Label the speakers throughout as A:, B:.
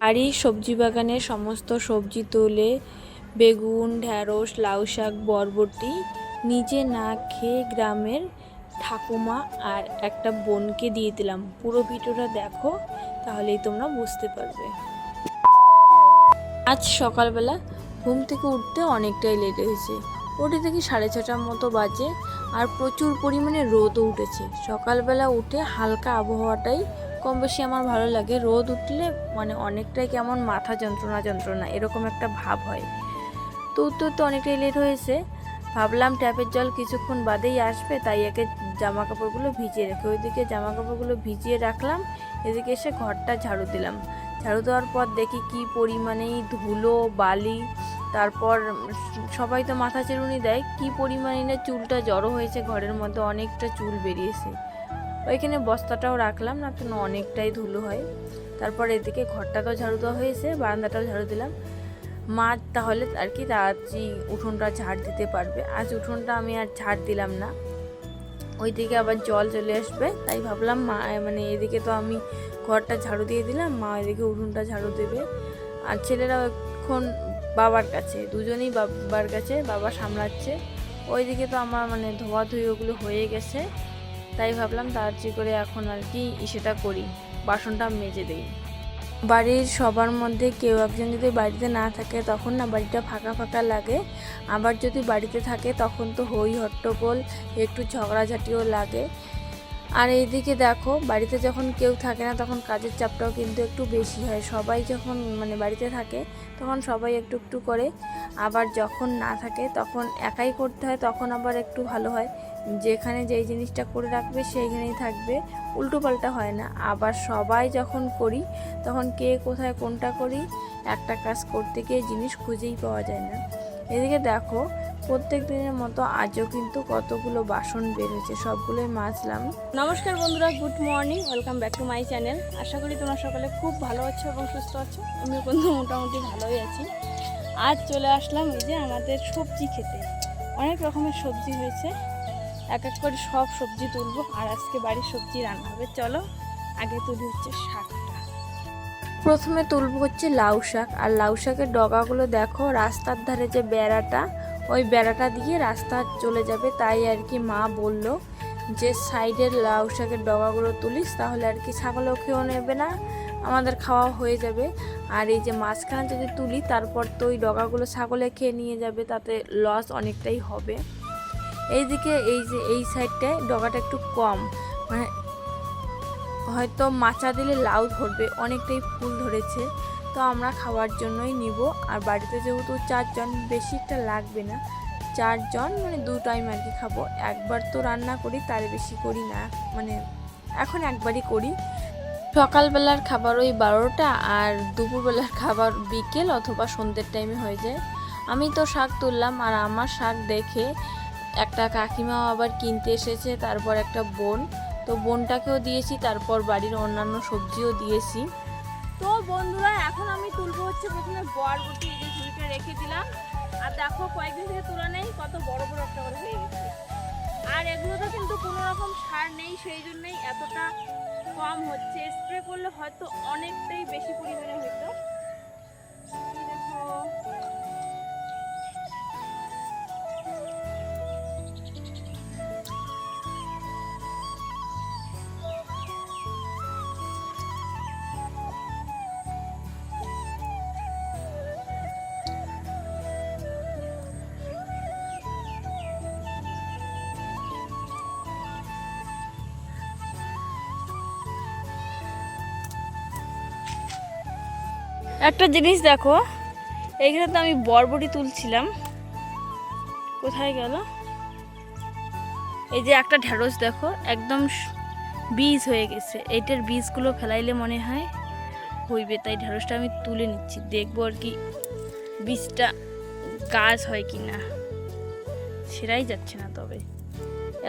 A: আর এই সবজি বাগানে সমস্ত সবজি তুলে, বেগুন, ঢ্যাঁড়স, লাউ শাক, বরবটি নিজে না খেয়ে গ্রামের ঠাকুমা আর একটা বোনকে দিয়ে দিলাম। পুরো ভিডিওটা দেখো, তাহলেই তোমরা বুঝতে পারবে। আজ সকালবেলা ঘুম থেকে উঠতে অনেকটাই লেট হয়েছে। উঠে থেকে সাড়ে ছটার মতো বাজে আর প্রচুর পরিমাণে রোদও উঠেছে। সকালবেলা উঠে হালকা আবহাওয়াটাই কম বেশি আমার ভালো লাগে। রোদ উঠলে মানে অনেকটাই কেমন মাথা যন্ত্রণা যন্ত্রণা, এরকম একটা ভাব হয়। তো উঠতে উঠতে অনেকটাই লেট হয়েছে। ভাবলাম ট্যাপের জল কিছুক্ষণ বাদেই আসবে, তাই একে জামা কাপড়গুলো ভিজিয়ে রেখে ওইদিকে জামা কাপড়গুলো ভিজিয়ে রাখলাম। এদিকে এসে ঘরটা ঝাড়ু দিলাম। ঝাড়ু দেওয়ার পর দেখি কি পরিমাণেই ধুলো, বালি, তারপর সবাই তো মাথা চেরুনি দেয়। কি পরিমাণে না চুলটা জড়ো হয়েছে ঘরের মধ্যে, অনেকটা চুল বেরিয়েছে। ওইখানে বস্তাটাও রাখলাম, না তো অনেকটাই ধুলো হয়। তারপর এদিকে ঘরটা তো ঝাড়ু দেওয়া হয়েছে, বারান্দাটাও ঝাড়ু দিলাম। মা তাহলে আর কি তাড়াতাড়ি উঠোনটা ঝাড় দিতে পারবে। আজ উঠোনটা আমি আর ঝাড় দিলাম না। ওইদিকে আবার জল চলে আসবে, তাই ভাবলাম মা মানে এদিকে তো আমি ঘরটা ঝাড়ু দিয়ে দিলাম, মা এদিকে উঠোনটা ঝাড়ু দেবে। আর ছেলেরাও এখন বাবার কাছে, দুজনেই বাবার কাছে, বাবা সামলাচ্ছে। ওইদিকে তো আমার মানে ধোয়া ধুই ওগুলো হয়ে গেছে। তাই ভাবলাম তাড়াতাড়ি করে এখন আর কি সেটা করি, বাসনটা মেজে দিই। বাড়ির সবার মধ্যে কেউ একজন যদি বাড়িতে না থাকে তখন না বাড়িটা ফাঁকা ফাঁকা লাগে, আবার যদি বাড়িতে থাকে তখন তো হই হট্টগোল, একটু ঝগড়াঝাটিও লাগে। আর এইদিকে দেখো, বাড়িতে যখন কেউ থাকে না তখন কাজের চাপটাও কিন্তু একটু বেশি হয়। সবাই যখন মানে বাড়িতে থাকে তখন সবাই একটু একটু করে। আবার যখন না থাকে তখন একাই করতে হয়, তখন আবার একটু ভালো হয়। যেখানে যেই জিনিসটা করে রাখবে সেইখানেই থাকবে। উল্টো পাল্টা হয় না। আবার সবাই যখন করি তখন কে কোথায় কোনটা করি, একটা কাজ করতে গিয়ে জিনিস খুঁজেই পাওয়া যায় না। এদিকে দেখো প্রত্যেক দিনের মতো আজও কিন্তু কতগুলো বাসন বের হয়েছে সবগুলোই মাজলাম। নমস্কার বন্ধুরা good morning welcome back to my channel. আশা করি তোমরা সকালে খুব ভালো আছো এবং সুস্থ আছো। আমিও কিন্তু মোটামুটি ভালোই আছি। আজ চলে আসলাম এই যে আমাদের সবজি খেতে। অনেক রকমের সবজি হয়েছে। এক এক করে সব সবজি তুলবো আর আজকে বাড়ির সবজি রান্না হবে। চলো আগে তুলি হচ্ছে শাকটা। প্রথমে তুলবো হচ্ছে লাউ শাক। আর লাউ শাকের ডগাগুলো দেখো রাস্তার ধারে যে বেড়াটা ওই বেড়াটা দিয়ে রাস্তা চলে যাবে, তাই আর কি মা বলল যে সাইডের লাউ শাকের ডগাগুলো তুলিস, তাহলে আর কি ছাগলও খেয়েও নেবে না, আমাদের খাওয়া হয়ে যাবে। আর এই যে মাঝখানে যদি তুলি, তারপর তো ওই ডগাগুলো ছাগলে খেয়ে নিয়ে যাবে, তাতে লস অনেকটাই হবে। এইদিকে এই যে এই সাইডটায় ডগাটা একটু কম মানে হয়তো মাচা দিলে লাউ ধরবে, অনেকটাই ফুল ধরেছে। তো আমরা খাওয়ার জন্যই নিব। আর বাড়িতে যেহেতু চারজন বেশি একটা লাগবে না। চারজন মানে দু টাইম আর কি খাব। একবার তো রান্না করি, তার বেশি করি না। মানে এখন একবারই করি। সকালবেলার খাবার ওই বারোটা আর দুপুরবেলার খাবার বিকেল অথবা সন্ধ্যের টাইমে হয়ে যায়। আমি তো শাক তুললাম আর আমার শাক দেখে একটা কাকিমাও আবার কিনতে এসেছে, তারপর একটা বোন। তো বোনটাকেও দিয়েছি, তারপর বাড়ির অন্যান্য সবজিও দিয়েছি। তো বন্ধুরা, এখন আমি তুলবো হচ্ছে প্রথমে বরবটি, এই যে ঝুড়িটা রেখে দিলাম। আর দেখো, কয়েকদিন থেকে তোলা নেই, কত বড় বড় একটা করে হয়ে গেছে। আর এগুলোতে কিন্তু কোনো রকম সার নেই, সেই জন্যই এতটা কম হচ্ছে। স্প্রে করলে হয়তো অনেকটাই বেশি পরিমাণে হতো একটা জিনিস দেখো, এইখানে তো আমি বরবটি তুলছিলাম। কোথায় গেল? এই যে একটা ঢেঁড়স দেখো, একদম বীজ হয়ে গেছে। এইটার বীজগুলো ফেলাইলে মনে হয় হইবে, তাই ঢেঁড়সটা আমি তুলে নিচ্ছি। দেখব আর কি বীজটা গাছ হয় কি না সেরাই যাচ্ছে না তবে।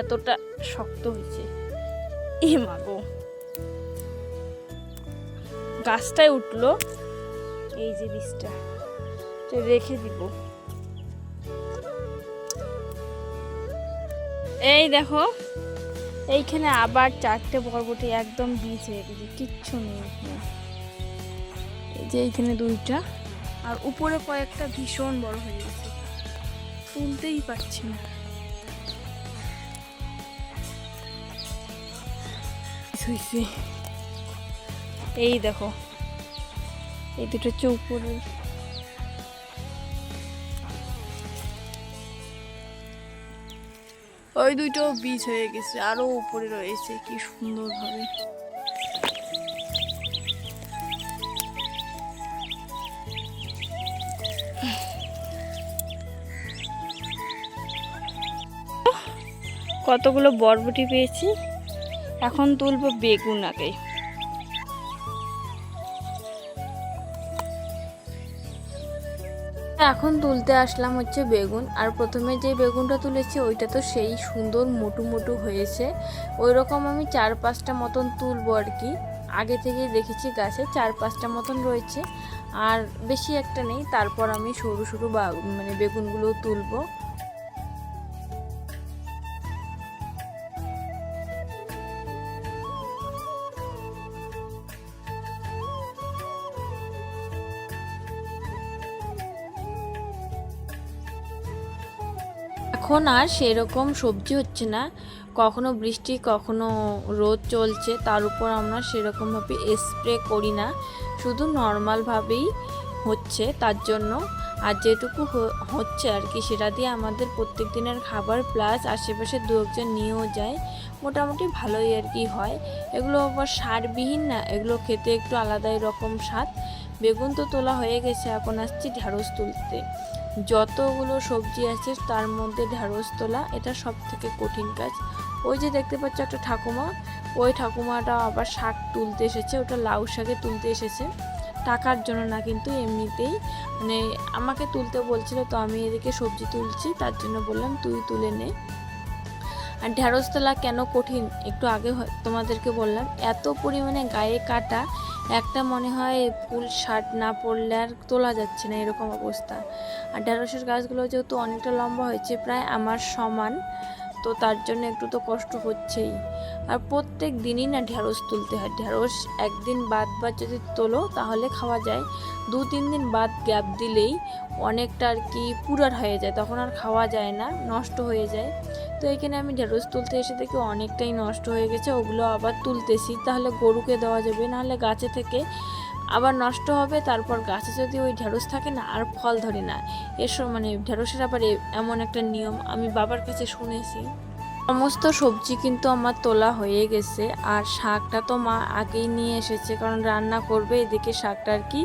A: এতটা শক্ত হয়েছে। এ মাগো গাছটায় উঠল। এই বীজটা রেখে দিব। এই দেখো, এইখানে আবার চারটে বরবটি একদম বীজ হয়ে গেছে, কিচ্ছু নেই যে এইখানে দুইটা, আর উপরে কয়েকটা ভীষণ বড় হয়ে গেছে, তুলতেই পারছি না। এই দেখো এই দুটো হচ্ছে ওই দুটো বীজ হয়ে গেছে আরও উপরে রয়েছে কি সুন্দর ভাবে। কতগুলো বরবটি পেয়েছি। এখন তুলবো বেগুন আগে। এখন তুলতে আসলাম হচ্ছে বেগুন। আর প্রথমে যে বেগুনটা তুলেছি, ওইটা তো সেই সুন্দর মোটু মোটু হয়েছে। ওই রকম আমি চার পাঁচটা মতন তুলবো আর কি। আগে থেকেই দেখেছি গাছে চার পাঁচটা মতন রয়েছে। আর বেশি একটা নেই, তারপর আমি সরু সরু বা মানে বেগুনগুলো তুলবো। এখন আর সেরকম সবজি হচ্ছে না। কখনো বৃষ্টি, কখনো রোদ চলছে, তার উপর আমরা সেরকমভাবে স্প্রে করি না। শুধু নর্মালভাবেই হচ্ছে, তার জন্য। আর যেটুকু হচ্ছে আর কি, সেটা দিয়ে আমাদের প্রত্যেক দিনের খাবার প্লাস আশেপাশে দু একজন নিয়েও যায়। মোটামুটি ভালোই আর কি হয়। এগুলো আবার সারবিহীন না, এগুলো খেতে একটু আলাদাই রকম স্বাদ। বেগুন তো তোলা হয়ে গেছে, এখন আসছি ঢ্যাঁড়স তুলতে। যতগুলো সবজি আছে, তার মধ্যে ঢ্যাঁড়স তোলা, এটা সব থেকে কঠিন কাজ। ওই যে দেখতে পাচ্ছ একটা ঠাকুমা, ওই ঠাকুমাটা আবার শাক তুলতে এসেছে, ওটা লাউ শাকে তুলতে এসেছে। টাকার জন্য না, কিন্তু এমনিতেই মানে আমাকে তুলতে বলছিল, তো আমি এদিকে সবজি তুলছি, তার জন্য বললাম, তুই তুলে নে। আর ঢ্যাঁড়স তোলা কেন কঠিন? একটু আগে তোমাদেরকে বললাম, এত পরিমাণে গায়ে কাটা একটা মনে হয় ফুল শার্ট না পরলে আর তোলা যাচ্ছে না এরকম অবস্থা। আর ঢ্যাঁড়সের গাছগুলো যেহেতু অনেকটা লম্বা হয়েছে, প্রায় আমার সমান। তো তার জন্য একটু তো কষ্ট হচ্ছেই। আর প্রত্যেক দিনই না ঢ্যাঁড়স তুলতে হয়। ঢ্যাঁড়স একদিন বাদ বাদ যদি তোলো, তাহলে খাওয়া যায়। দু, তিন দিন বাদ গ্যাপ দিলেই অনেকটা আর কি পুরার হয়ে যায়। তখন আর খাওয়া যায় না, নষ্ট হয়ে যায়। তো এখানে আমি ঢেঁড়স তুলতে এসে দেখি অনেকটাই নষ্ট হয়ে গেছে। ওগুলো আবার তুলতেছি। তাহলে গরুকে দেওয়া যাবে, নাহলে গাছে থেকে আবার নষ্ট হবে, তারপর গাছে যদি ওই ঢেঁড়স থাকে না, আর ফল ধরে না। এসব মানে ঢেঁড়সের আবার এমন একটা নিয়ম আমি বাবার কাছে শুনেছি। সমস্ত সবজি কিন্তু আমার তোলা হয়ে গেছে, আর শাকটা তো মা আগেই নিয়ে এসেছে, কারণ রান্না করবে, এদিকে শাকটা আর কি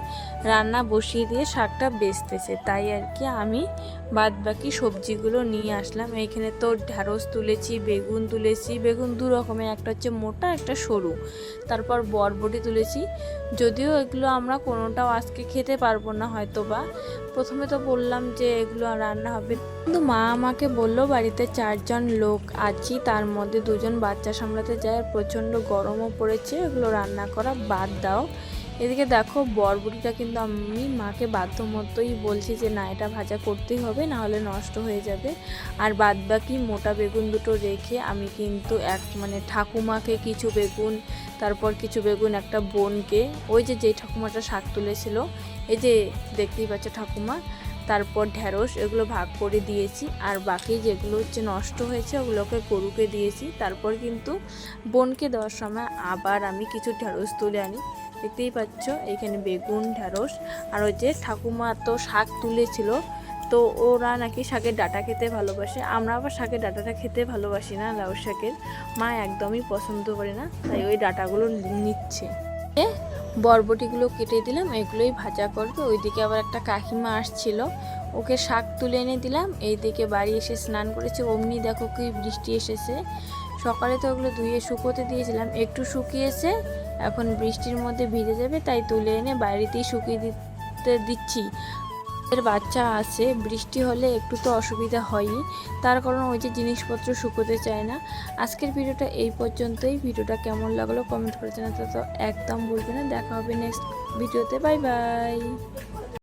A: রান্না বসিয়ে দিয়ে শাকটা বেচতেছে। তাই আর কি আমি বাদ বাকি সবজিগুলো নিয়ে আসলাম। এইখানে তো ঢ্যাঁড়স তুলেছি, বেগুন তুলেছি। বেগুন দু রকমের, একটা হচ্ছে মোটা, একটা সরু। তারপর বরবটি তুলেছি। যদিও এগুলো আমরা কোনোটাও আজকে খেতে পারব না হয়তো বা প্রথমে তো বললাম যে এগুলো রান্না হবে। কিন্তু মা আমাকে বলল, বাড়িতে চারজন লোক আছি, তার মধ্যে দুজন বাচ্চা সামলাতে যায়। প্রচণ্ড গরমও পড়েছে, এগুলো রান্না করা বাদ দাও। এদিকে দেখো, বরবটিটা কিন্তু আমি মাকে বাধ্য মতোই বলছি যে, না, এটা ভাজা করতেই হবে না হলে নষ্ট হয়ে যাবে। আর বাদ বাকি মোটা বেগুন দুটো রেখে আমি কিন্তু এক মানে ঠাকুমাকে কিছু বেগুন, তারপর কিছু বেগুন একটা বোনকে, ওই যে, যেই ঠাকুমাটা শাক তুলেছিল, এই যে, দেখতেই পাচ্ছ ঠাকুমা, তারপর ঢ্যাঁড়স এগুলো ভাগ করে দিয়েছি। আর বাকি যেগুলো হচ্ছে নষ্ট হয়েছে, ওগুলোকে গরুকে দিয়েছি। তারপর কিন্তু বোনকে দেওয়ার সময় আবার আমি কিছু ঢ্যাঁড়স তুলে আনি। দেখতেই পাচ্ছ, এখানে বেগুন, ঢ্যাঁড়স, আর যে ঠাকুমা তো শাক তুলেছিল, তো ওরা নাকি শাকের ডাটা খেতে ভালোবাসে। আমরা আবার শাকের ডাটাটা খেতে ভালোবাসি না, লাউ শাকের। মা একদমই পছন্দ করে না, তাই ওই ডাটাগুলো নিচ্ছে। বরবটিগুলো কেটে দিলাম, এগুলোই ভাজা করবে। ওইদিকে আবার একটা কাকিমা আসছিল, ওকে শাক তুলে এনে দিলাম। এইদিকে বাড়ি এসে স্নান করেছে। অমনি দেখো কি বৃষ্টি এসেছে। সকালে তো ওগুলো ধুয়ে শুকোতে দিয়েছিলাম, একটু শুকিয়েছে, এখন বৃষ্টির মধ্যে ভিজে যাবে, তাই তুলে এনে বাড়িতেই শুকিয়ে দিতে দিচ্ছি। এর বাচ্চা আছে, বৃষ্টি হলে একটু তো অসুবিধা হয়ই, তার কারণ ওই যে জিনিসপত্র শুকোতে চায় না। আজকের ভিডিওটা এই পর্যন্তই, ভিডিওটা কেমন লাগল কমেন্ট করে জানাতে তো একদম ভুলবে না, দেখা হবে নেক্সট ভিডিওতে বাই বাই